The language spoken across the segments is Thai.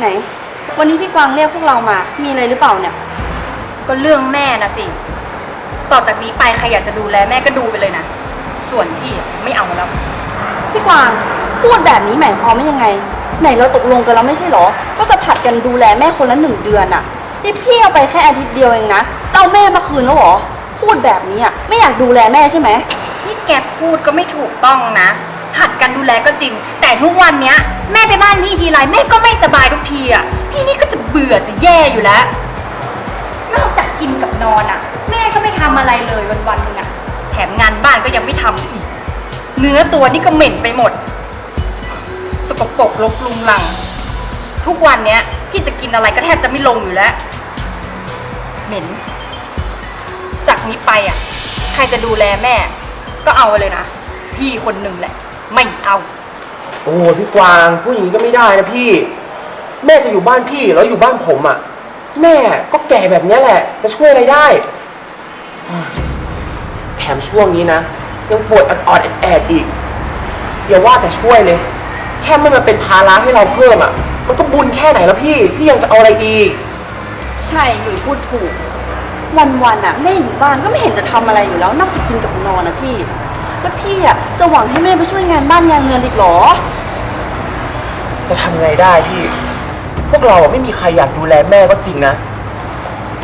ไหน วันนี้พี่กวางเรียกพวกเรามา มีอะไรหรือเปล่าเนี่ย ก็เรื่องแม่นะสิ ต่อจากนี้ไปใครอยากจะดูแลแม่ก็ดูไปเลยนะ ส่วนพี่อะไม่เอาแล้ว พี่กวางพูดแบบนี้หมายความว่ายังไง ไหนเราตกลงกันแล้วไม่ใช่เหรอว่าจะผัดกันดูแลแม่คนละหนึ่งเดือนอะนี่พี่เอาไปแค่อาทิตย์เดียวเองนะจะเอาแม่มาคืนแล้วเหรอ พูดแบบนี้อะไม่อยากดูแลแม่ใช่ไหม นี่แกพูดก็ไม่ถูกต้องนะ ผัดกันดูแลก็จริงแต่ ทุกวันเนี้ย แม่ไปบ้านพี่ทีไรแม่ก็ไม่สบายทุกทีอะ พี่นี่ก็จะเบื่อจะแย่อยู่แล้ว นอกจากกินกับนอนอะ แม่ก็ไม่ทำอะไรเลยวันๆนึงอะ แถมงานบ้านก็ยังไม่ทำอีก เนื้อตัวนี่ก็เหม็นไปหมด สกปรกรกลุงลัง ทุกวันเนี้ยพี่จะกินอะไรก็แทบจะไม่ลงอยู่แล้ว เหม็น จากนี้ไปอะ ใครจะดูแลแม่ ก็เอาไปเลยนะ พี่คนหนึ่งแหละ ไม่เอา โอ้พี่กวางพูดอย่างนี้ก็ไม่ได้นะพี่ แม่จะอยู่บ้านพี่แล้วอยู่บ้านผมอะ่ะ แม่ก็แก่แบบเนี้ยแหละ จะช่วยอะไรได้ แถมช่วงนี้นะ ยังปวดออดๆแอดๆอีกอย่าว่าแต่ช่วยเลย แค่ไม่มาเป็นภาระให้เราเพิ่มอะ่ะ มันก็บุญแค่ไหนแล้วพี่ พี่ยังจะเอาอะไรอีก ใช่หนูพูดถูก วันๆอะแม่อยู่บ้านก็ไม่เห็นจะทำอะไรอยู่แล้วนอกจากกินกับนอนนะพี่ แล้วพี่อะจะหวังให้แม่ไปช่วยงานบ้านงานเงินอีกเหรอ จะทำไงได้พี่ พวกเราอะไม่มีใครอยากดูแลแม่ก็จริงนะ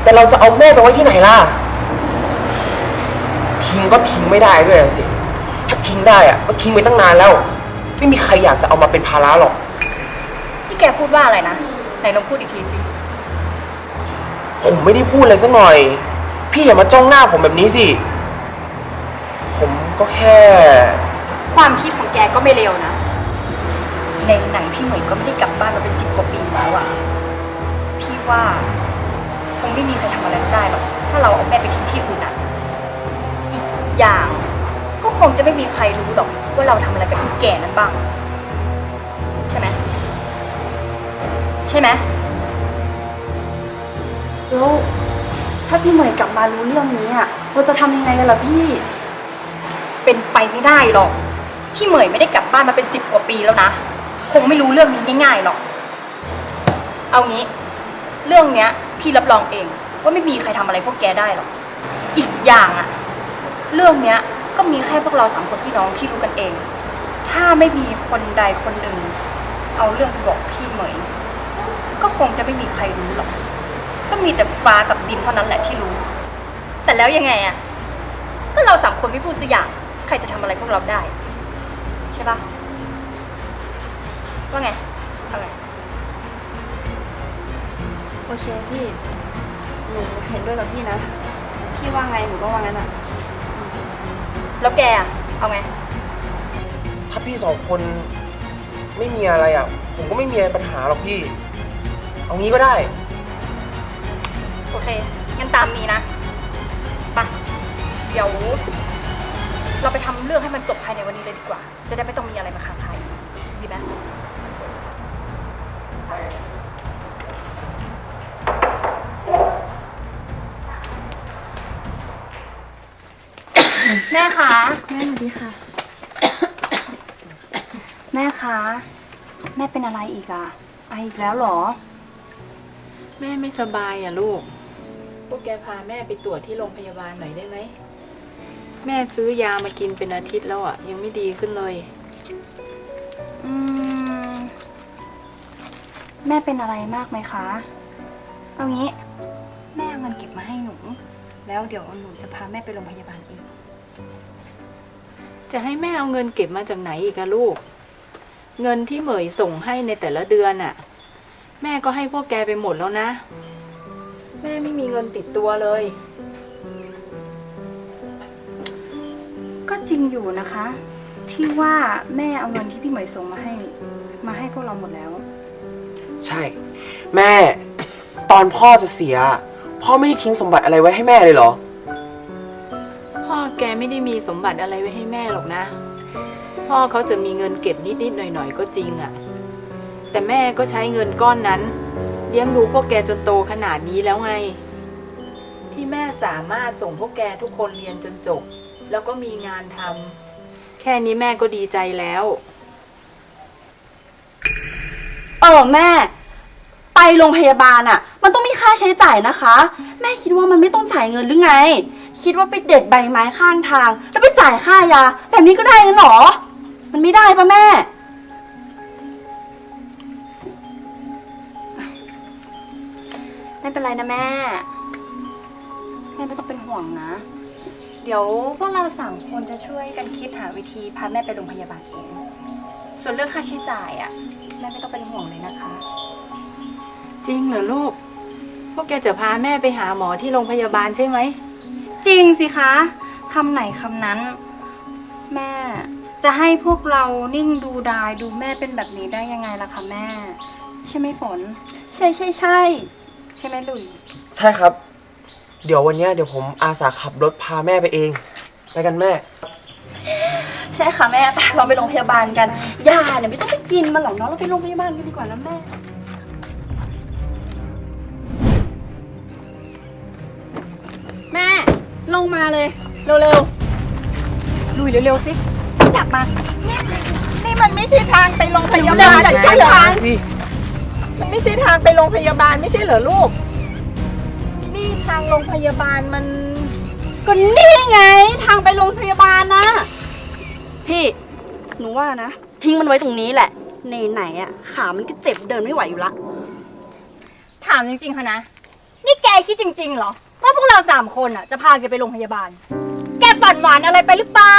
แต่เราจะเอาแม่ไปไว้ที่ไหนล่ะ ทิ้งก็ทิ้งไม่ได้ด้วยอะสิ ถ้าทิ้งได้อะก็ทิ้งไปตั้งนานแล้ว ไม่มีใครอยากจะเอามาเป็นภาระหรอก พี่แกพูดว่าอะไรนะ ไหนลองพูดอีกทีสิ ผมไม่ได้พูดเลยสักหน่อย พี่อย่ามาจ้องหน้าผมแบบนี้สิผม ก็แค่ ความคิดของแกก็ไม่เร็วนะ ในไหนๆพี่เหมยก็ไม่ได้กลับบ้านมาเป็นสิบกว่าปีแล้วอะพี่ว่าคงไม่มีใครทำอะไรได้หรอก ถ้าเราเอาแม่ไปทิ้งที่อื่นอะอีกอย่าง ก็คงจะไม่มีใครรู้หรอก ว่าเราทำอะไรกับอีแก่นั้นบ้าง ใช่ไหม ใช่ไหม แล้วถ้าพี่เหมยกลับมารู้เรื่องนี้อะเราจะทำยังไงกันล่ะพี่ เป็นไปไม่ได้หรอกพี่เหมยไม่ได้กลับบ้านมาเป็นสิบกว่าปีแล้วนะ คงไม่รู้เรื่องนี้ง่ายๆหรอก เอางี้ เรื่องเนี้ยพี่รับรองเอง ว่าไม่มีใครทำอะไรพวกแกได้หรอก อีกอย่างอะเรื่องเนี้ยก็มีแค่พวกเราสามคนพี่น้องที่รู้กันเอง ถ้าไม่มีคนใดคนหนึ่ง เอาเรื่องไปบอกพี่เหมย ก็คงจะไม่มีใครรู้หรอก ก็มีแต่ฟ้ากับดินเท่านั้นแหละที่รู้ แต่แล้วยังไงอะก็เราสามคนไม่พูดสักอย่าง ใครจะทำอะไรพวกเราได้ ใช่ปะว่าไงเอาไง โอเคพี่ หนูเห็นด้วยกับพี่นะ พี่ว่าไงหนูก็ว่างั้นอะแล้วแกอะเอาไง ถ้าพี่สองคนไม่มีอะไรอะ ผมก็ไม่มีปัญหาหรอกพี่ เอางี้ก็ได้ โอเคงั้นตามนี้นะไปเดี๋ยว เราไปทำเรื่องให้มันจบภายในวันนี้เลยดีกว่า จะได้ไม่ต้องมีอะไรมาค้างคาอีกดีไหมแม่คะแม่สวัสดีค่ะ แม่คะ แม่เป็นอะไรอีกอะไออีกแล้วเหรอ แม่ไม่สบายอะลูก พวกแกพาแม่ไปตรวจที่โรงพยาบาลหน่อยได้ไหม แม่ซื้อยามากินเป็นอาทิตย์แล้วอะ ยังไม่ดีขึ้นเลย อืม แม่เป็นอะไรมากไหมคะ เอางี้ แม่เอาเงินเก็บมาให้หนู แล้วเดี๋ยวหนูจะพาแม่ไปโรงพยาบาลเอง จะให้แม่เอาเงินเก็บมาจากไหนอีกอะลูก เงินที่เหมยส่งให้ในแต่ละเดือนอะแม่ก็ให้พวกแกไปหมดแล้วนะ แม่ไม่มีเงินติดตัวเลย ก็จริงอยู่นะคะ ที่ว่าแม่เอาเงินที่พี่เหมยส่งมาให้ มาให้พวกเราหมดแล้ว ใช่ แม่ ตอนพ่อจะเสีย พ่อไม่ได้ทิ้งสมบัติอะไรไว้ให้แม่เลยเหรอ พ่อแกไม่ได้มีสมบัติอะไรไว้ให้แม่หรอกนะ พ่อเขาจะมีเงินเก็บนิดๆหน่อยๆก็จริงอะแต่แม่ก็ใช้เงินก้อนนั้น เลี้ยงดูพวกแกจนโตขนาดนี้แล้วไง ที่แม่สามารถส่งพวกแกทุกคนเรียนจนจบ แล้วก็มีงานทำแค่นี้แม่ก็ดีใจแล้ว เออแม่ ไปโรงพยาบาลอะมันต้องมีค่าใช้จ่ายนะคะ แม่คิดว่ามันไม่ต้องจ่ายเงินหรือไง คิดว่าไปเด็ดใบไม้ข้างทาง แล้วไปจ่ายค่ายาแบบนี้ก็ได้เหรอ มันไม่ได้ปะแม่ไม่เป็นไรนะแม่ แม่ไม่ต้องเป็นห่วงนะ เดี๋ยวพวกเราสามคนจะช่วยกันคิดหาวิธีพาแม่ไปโรงพยาบาลเองส่วนเรื่องค่าใช้จ่ายอะแม่ไม่ต้องเป็นห่วงเลยนะคะ จริงเหรอลูก พวกแกจะพาแม่ไปหาหมอที่โรงพยาบาลใช่ไหม จริงสิคะคำไหนคำนั้น แม่จะให้พวกเรานิ่งดูดายดูแม่เป็นแบบนี้ได้ยังไงล่ะคะแม่ ใช่ไหมฝน ใช่ใช่ใช่ใช่ไหมลุย ใช่ครับ เดี๋ยววันเนี้ยเดี๋ยวผมอาสาขับรถพาแม่ไปเองไปกันแม่ ใช่ค่ะแม่ไปเราไปโรงพยาบาลกันยาเนี่ยไม่ต้องไปกินมันหรอกเนาะเราไปโรงพยาบาลกันดีกว่านะแม่ แม่ ลงมาเลย เร็วลุยเร็วๆสิจับมา นี่มันไม่ใช่ทางไปโรงพๆยาเดิบาลนจากไม่ใช่ใช่เหเหรรออมันไม่ใช่ทางไปโรงพยาบาลไม่ใช่เหรอลูกนี่ ทางโรงพยาบาลมัน ก็นี่ไง ทางไปโรงพยาบาลนะ พี่ หนูว่านะ ทิ้งมันไว้ตรงนี้แหละ ในไหนๆอะขามันก็เจ็บเดินไม่ไหวอยู่ละ ถามจริงๆค่ะนะ นี่แกคิดจริงๆเหรอ ว่าพวกเราสามคนอะจะพาแกไปโรงพยาบาล แกฝันหวานอะไรไปหรือเปล่า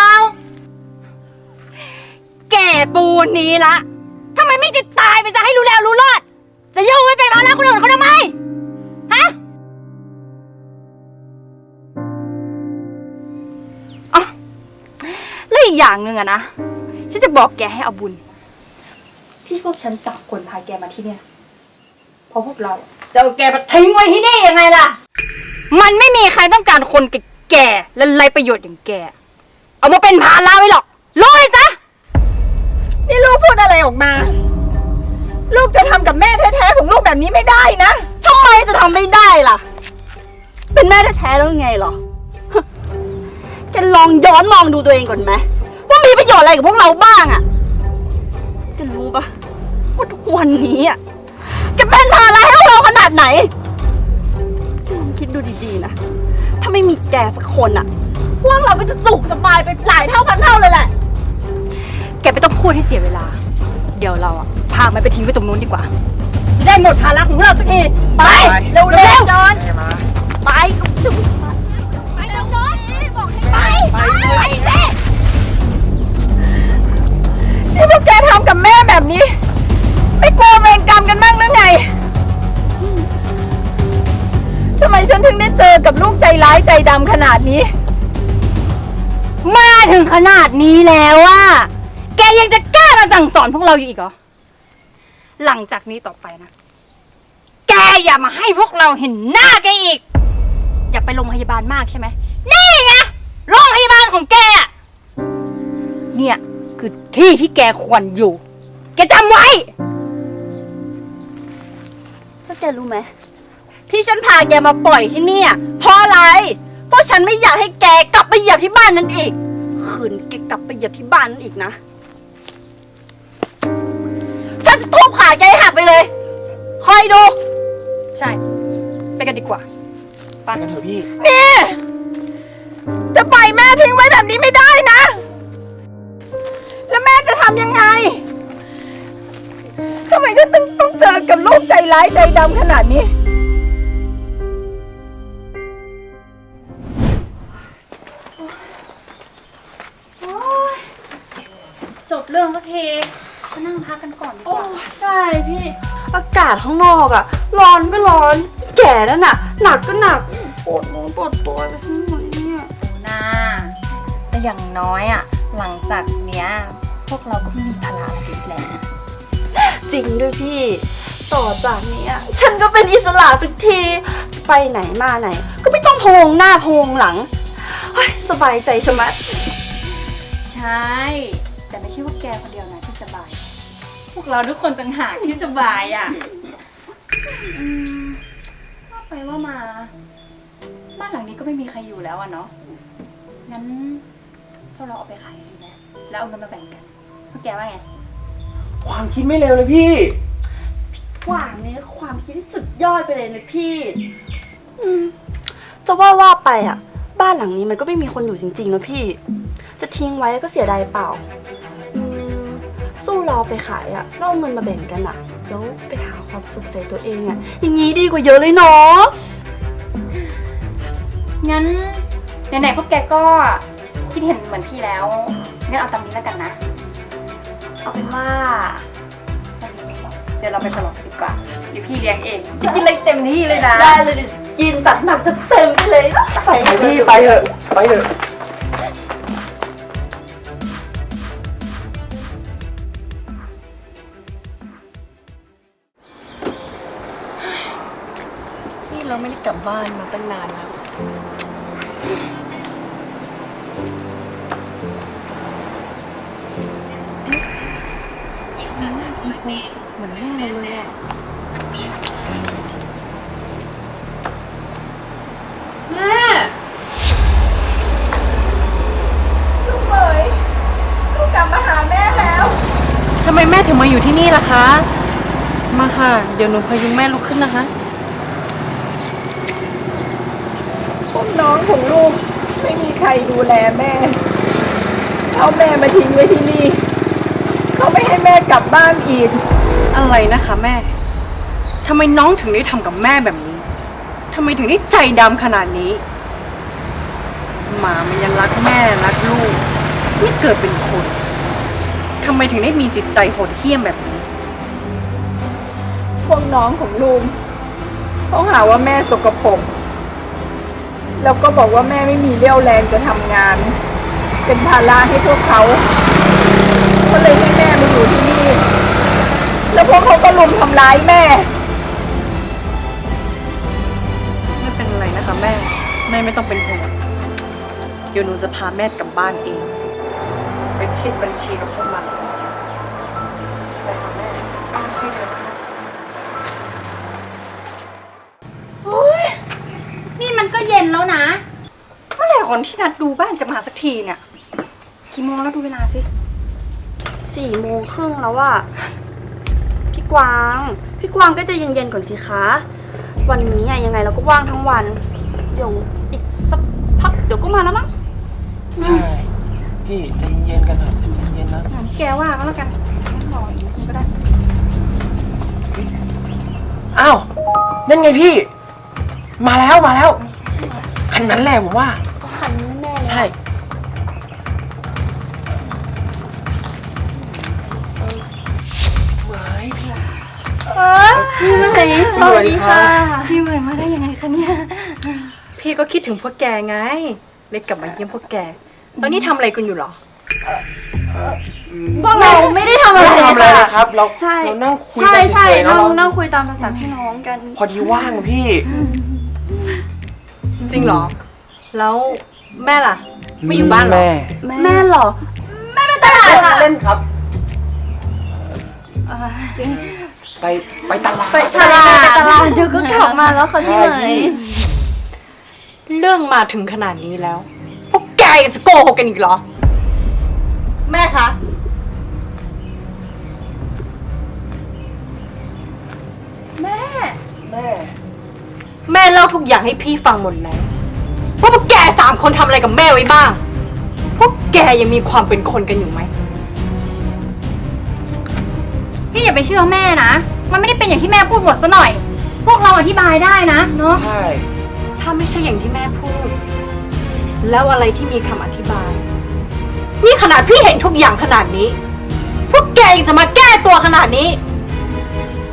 แกปูนนี้ละทำไมไม่จะตายไปซะให้รู้แล้วรู้รอด จะยุ่ไว้เป็นภาระคนอื่นเขาทำไม อีกอย่างหนึ่งอะนะ ฉันจะบอกแกให้เอาบุญ ที่พวกฉันสามคนพาแกมาที่เนี่ย เพราะพวกเราจะเอาแกมาทิ้งไว้ที่นี่ยังไงล่ะ มันไม่มีใครต้องการคนแก่ๆและไรประโยชน์อย่างแก เอามาเป็นภาระไว้หรอกรู้เลยซะ นี่ลูกพูดอะไรออกมา ลูกจะทำกับแม่แท้ๆของลูกแบบนี้ไม่ได้นะทำไมจะทำไม่ได้ล่ะ เป็นแม่แท้ๆแล้วไงเหรอ แกลองย้อนมองดูตัวเองก่อนไหมว่ามี ประโยชน์อะไรกับพวกเราบ้างอะแกรู้ปะว่าทุกวันนี้อะแกเป็นภาระให้พวกเราขนาดไหนแกลองคิดดูดีๆนะ ถ้าไม่มีแกสักคนอะพวกเราก็จะสุขสบายไปหลายเท่าพันเท่าเลยแหละ แกไม่ต้องพูดให้เสียเวลา เดี๋ยวเราอะพามันไปทิ้งไว้ตรงนู้นดีกว่า จะได้หมดภาระของเราสักที ไป เร็วเร็วๆจอนไป ไปเร็วจอนบอกให้ไป ไปสิ ดำขนาดนี้ มาถึงขนาดนี้แล้วอะแกยังจะกล้ามาสั่งสอนพวกเราอยู่อีกเหรอ หลังจากนี้ต่อไปนะ แกอย่ามาให้พวกเราเห็นหน้าแกอีก อยากไปโรงพยาบาลมากใช่ไหม นี่ไงโรงพยาบาลของแกอะเนี่ย คือที่ที่แกควรอยู่ แกจำไว้ แล้วแกรู้ไหมที่ฉันพาแกมาปล่อยที่เนี่ยเพราะอะไรเพราะ ฉันไม่อยากให้แกกลับไปเหยียบที่บ้านนั้นอีกคืนแกกลับไปเหยียบที่บ้านนั้นอีกนะ ฉันจะทุบขาแกให้หักไปเลย คอยดู ใช่ ไปกันดีกว่า ไปกันเถอะพี่ นี่ จะปล่อยแม่ทิ้งไว้แบบนี้ไม่ได้นะ แล้วแม่จะทำยังไงทำไมฉันต้องต้องเจอกับลูกใจร้ายใจดำขนาดนี้ เรื่องสักทีมานั่งพักกันก่อนดีกว่า ใช่พี่ อากาศข้างนอกอะร้อนก็ร้อน แก่แล้วน่ะ หนักก็หนักปวดหัวปวดตัวไปทั้งหมดเนี่ยนะแต่อย่างน้อยอะ หลังจากเนี้ย พวกเราก็ไม่มีภาระอะไรอีกแล้ว จริงด้วยพี่ ต่อจากเนี้ยฉันก็เป็นอิสระสักที ไปไหนมาไหน ก็ไม่ต้องโพงหน้าโพงหลังเฮ้ยสบายใจชะมัด ใช่ แต่ไม่ใช่ว่าแกคนเดียวนะที่สบาย พวกเราทุกคนต่างหากที่สบายอะอืมว่าไปว่ามา บ้านหลังนี้ก็ไม่มีใครอยู่แล้วอะเนาะงั้นพวกเราเอาไปขายดีไหมแล้วเอาเงินมาแบ่งกันพวกแกว่าไง ความคิดไม่เร็วเลยพี่กวางเนี่ยความคิดที่สุดยอดไปเลยนะพี่ อืมจะว่าว่าไปอะ บ้านหลังนี้มันก็ไม่มีคนอยู่จริงๆนะพี่ จะทิ้งไว้ก็เสียดายเปล่าอืมสู้ เราไปขายอะแล้วเอาเงินมาแบ่งกันอะแล้วไปหาความสุขใส่ตัวเองอะอย่างนี้ดีกว่าเยอะเลยเนาะงั้นไหนๆพวกแกก็คิดเห็นเหมือนพี่แล้วงั้นเอาตามนี้แล้วกันนะ เอาเป็นว่าวันนี้เดี๋ยวเราไปฉลองกันดีกว่าเดี๋ยวพี่เลี้ยงเองจะกินอะไรเต็มที่เลยนะ ได้เลยเดี๋ยวกินตัดหนักจะเต็มไปเลย ไปไปพี่ไปเถอะไปเถอะ บ้านมาตั้งนานแล้ว เหมือนแม่เราเลยอะ แม่ลูกเอ๋ยลูกกลับมาหาแม่แล้ว ทำไมแม่ถึงมาอยู่ที่นี่ล่ะคะ มาค่ะ เดี๋ยวหนูพยุงแม่ลุกขึ้นนะคะ พวก น้องของลูก ไม่มีใครดูแลแม่ เอาแม่มาทิ้งไว้ที่นี่ เขาไม่ให้แม่กลับบ้านอีก อะไรนะคะแม่ ทำไมน้องถึงได้ทำกับแม่แบบนี้ ทำไมถึงได้ใจดำขนาดนี้ หมามันยังรักแม่รักลูก นี่เกิดเป็นคน ทำไมถึงได้มีจิตใจโหดเหี้ยมแบบนี้ พวกน้องของลุงเขาหาว่าแม่สกปรก แล้วก็บอกว่าแม่ไม่มีเรี่ยวแรงจะทำงาน เป็นภาระให้พวกเขาก็เลยให้แม่มาอยู่ที่นี่ แล้วพวกเขาก็ลุมทำร้ายแม่ ไม่เป็นไรนะคะแม่ แม่ไม่ต้องเป็นห่วงเดี๋ยวหนูจะพาแม่กลับบ้านเอง ไปคิดบัญชีกับพวกมัน ก็เย็นแล้วนะ เมื่อไหร่คนที่นัดดูบ้านจะมาสักทีเนี่ย กี่โมงแล้วดูเวลาสิสี่โมงครึ่งแล้วอะพี่กวาง พี่กวางก็จะเย็นๆก่อนสิคะ วันนี้อะยังไงเราก็ว่างทั้งวัน เดี๋ยวอีกสักพักเดี๋ยวก็มาแล้วมั้งใช่ พี่ใจเย็นๆกันเถอะใจเย็นนะงั้นแกว่าก็แล้วกันงั้นรออีกก็ได้ อ้าวนั่นไงพี่ มาแล้วมาแล้ว คันนั้นแหละผมว่าคันนี้แน่เลยใช่พี่เหมยสวัสดีค่ะ พี่เหมยมาได้ยังไงคะเนี่ยพี่ก็คิดถึงพวกแกไง เลยกลับมาเยี่ยมพวกแก ตอนนี้ทำอะไรกันอยู่เหรอพวกเราไม่ได้ทำอะไรไม่ได้ทำอะไรค่ะนะครับ เราใช่เรานั่งคุยใช่กันใช่เฉยๆเนนั่อะงเรานั่งคุยตามภาษาพี่น้องกัน พอดีว่างพี่ จริงเหรอ แล้วแม่ล่ะ ไม่อยู่บ้านเหรอแม่เหรอ แม่ไปตลาดค่ะเล่นครับ ไปไปตลาด ไปตลาดไปตลาดเดี๋ยวก็กลับมาแล้วค่ะพี่ใช่เหมพี่ยเรื่องมาถึงขนาดนี้แล้ว พวกแกยังจะโกหกกันอีกเหรอ แม่คะ แม่ แม่เล่าทุกอย่างให้พี่ฟังหมดแล้วว่าพวกแกสามคนทำอะไรกับแม่ไว้บ้าง พวกแกยังมีความเป็นคนกันอยู่ไหม พี่อย่าไปเชื่อแม่นะ มันไม่ได้เป็นอย่างที่แม่พูดหมดซะหน่อย พวกเราอธิบายได้นะเนาะ ใช่ ถ้าไม่ใช่อย่างที่แม่พูด แล้วอะไรที่มีคำอธิบาย นี่ขนาดพี่เห็นทุกอย่างขนาดนี้ พวกแกยังจะมาแก้ตัวขนาดนี้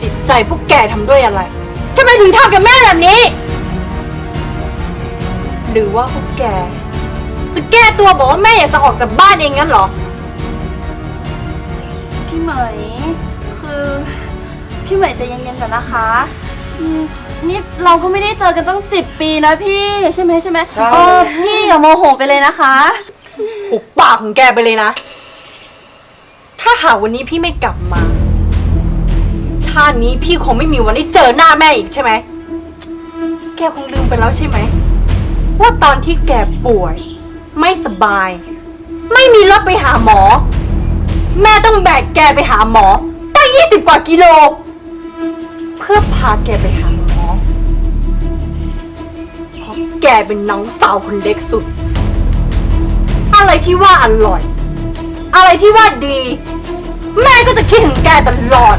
จิตใจพวกแกทำด้วยอะไรทำ ไมถึงทำกับแม่แบบนี้ หรือว่าพวกแก จะแก้ตัวบอกว่าแม่อยากจะออกจากบ้านเองงั้นเหรอ พี่เหมยคือพี่เหมยใจะเย็นๆก่อนนะคะอืมนี่เราก็ไม่ได้เจอกันตั้งสิบปีนะพี่ ใช่ไหมใช่ไหมใช่ เออพี่อย่าโมโหไปเลยนะคะ หุบปากของแกไปเลยนะ ถ้าหากวันนี้พี่ไม่กลับมา ชาตินี้พี่คงไม่มีวันได้เจอหน้าแม่อีกใช่ไหม แกคงลืมไปแล้วใช่ไหม ว่าตอนที่แกป่วย ไม่สบาย ไม่มีรถไปหาหมอ แม่ต้องแบกแกไปหาหมอตั้งยี่สิบกว่ากิโล เพื่อพาแกไปหาหมอเพราะแกเป็นน้องสาวคนเล็กสุด อะไรที่ว่าอร่อย อะไรที่ว่าดี แม่ก็จะคิดถึงแกตลอด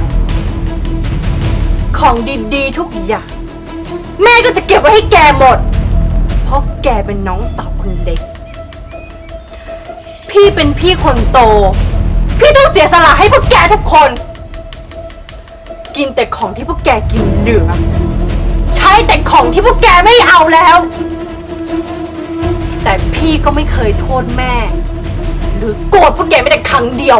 ของดีๆ ทุกอย่าง แม่ก็จะเก็บไว้ให้แกหมด เพราะแกเป็นน้องสาวคนเล็ก พี่เป็นพี่คนโต พี่ต้องเสียสละให้พวกแกทุกคน กินแต่ของที่พวกแกกินเหลือ ใช้แต่ของที่พวกแกไม่เอาแล้ว แต่พี่ก็ไม่เคยโทษแม่ หรือโกรธพวกแกไม่แต่ครั้งเดียว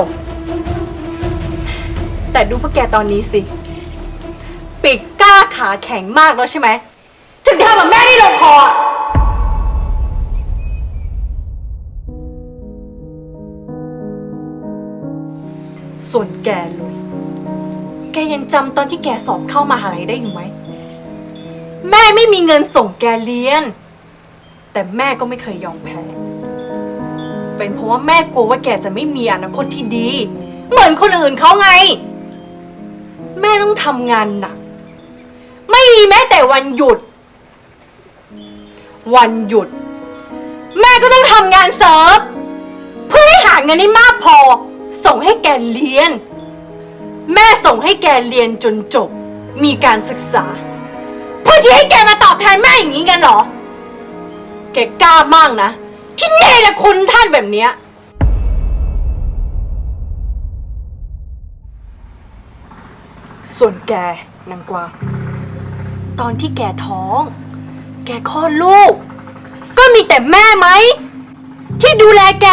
แต่ดูพวกแกตอนนี้สิ ปีกกล้าขาแข็งมากแล้วใช่ไหม ถึงทำกับแม่ได้ลงคอ ส่วนแกลุยแกยังจำตอนที่แกสอบเข้ามาหาลัยได้อยู่ไหม แม่ไม่มีเงินส่งแกเรียน แต่แม่ก็ไม่เคยยอมแพ้ เป็นเพราะว่าแม่กลัวว่าแกจะไม่มีอนาคตที่ดี เหมือนคนอื่นเขาไง แม่ต้องทำงานหนัก แม้แต่วันหยุด วันหยุด แม่ก็ต้องทำงานเสริมเพื่อให้หาเงินได้มากพอ ส่งให้แกเรียน แม่ส่งให้แกเรียนจนจบ มีการศึกษา เพื่อที่ให้แกมาตอบแทนแม่อย่างนี้กันเหรอ แกกล้ามากนะ ที่เนรคุณท่านแบบเนี้ยส่วนแกนางกวาง ตอนที่แกท้อง แกคลอดลูก ก็มีแต่แม่ไหม ที่ดูแลแก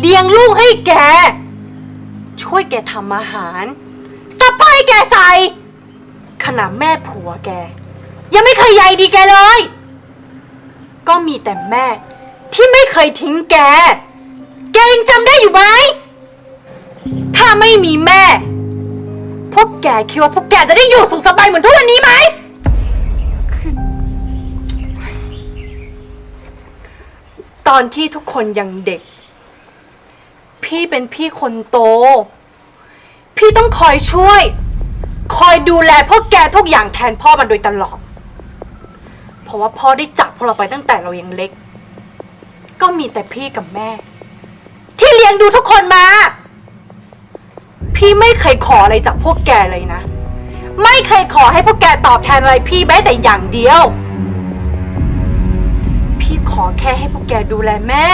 เลี้ยงลูกให้แก ช่วยแกทำอาหารซัพายแกใส่ ขนาดแม่ผัวแก ยังไม่เคยใยดีแกเลย ก็มีแต่แม่ที่ไม่เคยทิ้งแก แกยังจำได้อยู่ไหม ถ้าไม่มีแม่ พวกแกคิดว่าพวกแกจะได้อยู่สุขสบายเหมือนทุกวันนี้ไหม ตอนที่ทุกคนยังเด็ก พี่เป็นพี่คนโต พี่ต้องคอยช่วย คอยดูแลพวกแกทุกอย่างแทนพ่อมาโดยตลอด เพราะว่าพ่อได้จับพวกเราไปตั้งแต่เรายังเล็ก ก็มีแต่พี่กับแม่ ที่เลี้ยงดูทุกคนมา พี่ไม่เคยขออะไรจากพวกแกเลยนะ ไม่เคยขอให้พวกแกตอบแทนอะไรพี่แม้แต่อย่างเดียว ขอแค่ให้พวกแกดูแลแม่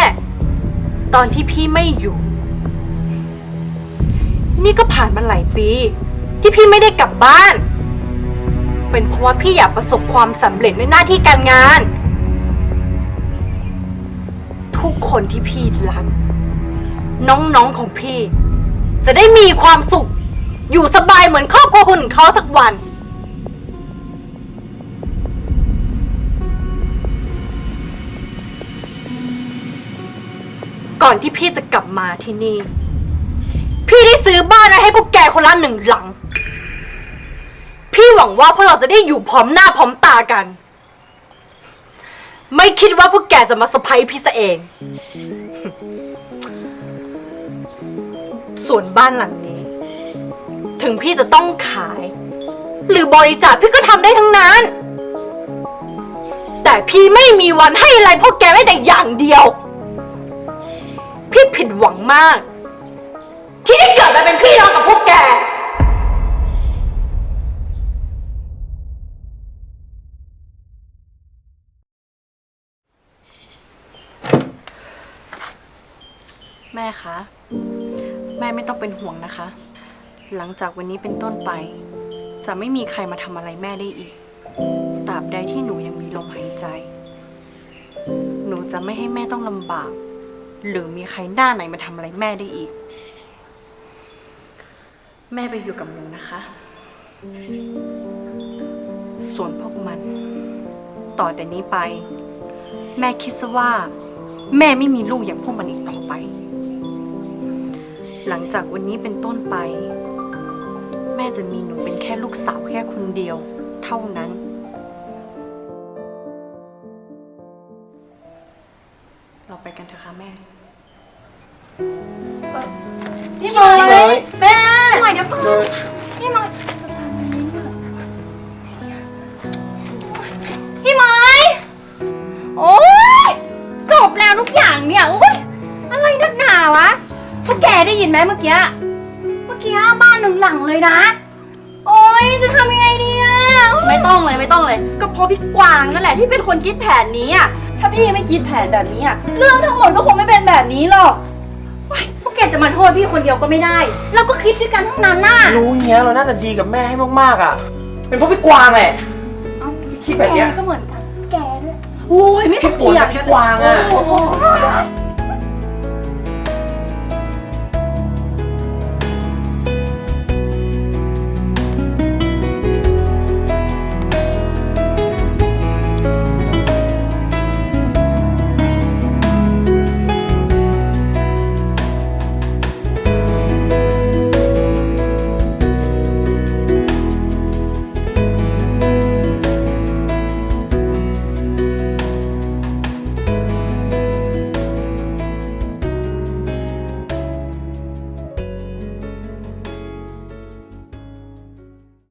ตอนที่พี่ไม่อยู่ นี่ก็ผ่านมาหลายปี ที่พี่ไม่ได้กลับบ้าน เป็นเพราะว่าพี่อยากประสบความสำเร็จในหน้าที่การงาน ทุกคนที่พี่รัก น้องๆของพี่ จะได้มีความสุข อยู่สบายเหมือนครอบครัวคนอื่นเขาสักวัน ก่อนที่พี่จะกลับมาที่นี่ พี่ได้ซื้อบ้านให้พวกแกคนละหนึ่งหลัง พี่หวังว่าพวกเราจะได้อยู่พร้อมหน้าพร้อมตากัน ไม่คิดว่าพวกแกจะมาสะพายพี่ซะเอง ส่วนบ้านหลังนี้ ถึงพี่จะต้องขาย หรือบริจาคพี่ก็ทำได้ทั้งนั้น แต่พี่ไม่มีวันให้อะไรพวกแกไม่แต่อย่างเดียว พี่ผิดหวังมาก ที่ได้เกิดมาเป็นพี่น้องกับพวกแก แม่คะ แม่ไม่ต้องเป็นห่วงนะคะ หลังจากวันนี้เป็นต้นไป จะไม่มีใครมาทำอะไรแม่ได้อีก ตราบใดที่หนูยังมีลมหายใจ หนูจะไม่ให้แม่ต้องลำบาก หรือมีใครหน้าไหนมาทำอะไรแม่ได้อีก แม่ไปอยู่กับหนูนะคะ ส่วนพวกมัน ต่อแต่นี้ไป แม่คิดซะว่า แม่ไม่มีลูกอย่างพวกมันอีกต่อไป หลังจากวันนี้เป็นต้นไป แม่จะมีหนูเป็นแค่ลูกสาวแค่คนเดียว เท่านั้น พี่เหมยแม่พี่เหมยเดี๋ยวก่อนพี่เหมยพี่เหมยโอ้ยจบแล้วทุกอย่างเนี่ยโอ้ยอะไรนักหนาวะพวกแกได้ยินไหมเมื่อกี้เมื่อกี้บ้านหนึ่งหลังเลยนะ โอ้ยจะทำยังไงดีอะไม่ต้องเลยไม่ต้องเลย ก็เพราะพี่กวางนั่นแหละที่เป็นคนคิดแผนนี้อะถ้าพี่ไม่คิดแผนแบบนี้อะเรื่องทั้งหมดก็คงไม่เป็นแบบนี้หรอก แกจะมาโทษพี่คนเดียวก็ไม่ได้ เราก็คิดด้วยกันทั้งนั้นน่ะรู้อย่างเงี้ยเราน่าจะดีกับแม่ให้มากๆอะ เป็นเพราะพี่กวางแหละ เอ้าคิดแบบเนี้ย แกก็เหมือนกัน แกด้วย โอ้ยไม่ต้องเถียงกัน พี่กวางอะโอ้โห